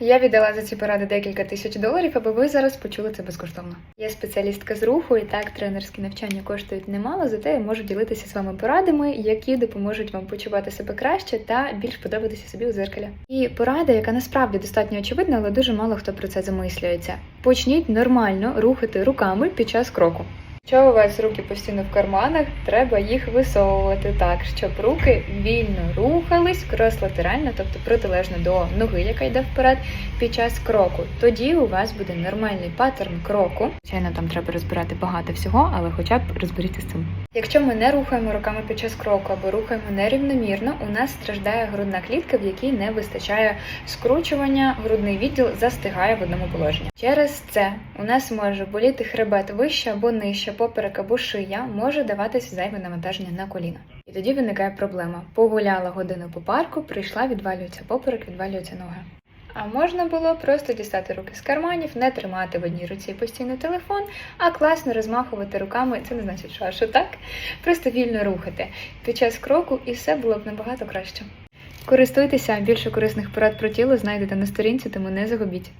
Я віддала за ці поради декілька тисяч доларів, аби ви зараз почули це безкоштовно. Я спеціалістка з руху, і так тренерські навчання коштують немало, зате я можу ділитися з вами порадами, які допоможуть вам почувати себе краще та більш подобатися собі у зеркалі. І порада, яка насправді достатньо очевидна, але дуже мало хто про це замислюється. Почніть нормально рухати руками під час кроку. Якщо у вас руки постійно в карманах, треба їх висовувати так, щоб руки вільно рухались крос-латерально, тобто протилежно до ноги, яка йде вперед, під час кроку. Тоді у вас буде нормальний паттерн кроку. Звичайно, там треба розбирати багато всього, але хоча б розберіться з цим. Якщо ми не рухаємо руками під час кроку або рухаємо нерівномірно, у нас страждає грудна клітка, в якій не вистачає скручування, грудний відділ застигає в одному положенні. Через це у нас може боліти хребет вище або нижче, поперек або шия, може даватися зайве навантаження на коліна. І тоді виникає проблема: погуляла годину по парку, прийшла, відвалюється поперек, відвалюються ноги. А можна було просто дістати руки з карманів, не тримати в одній руці постійно телефон, а класно розмахувати руками. Це не значить, що аж так. Просто вільно рухати під час кроку, і все було б набагато краще. Користуйтеся більше корисних порад про тіло знайдете на сторінці, тому не загубіть.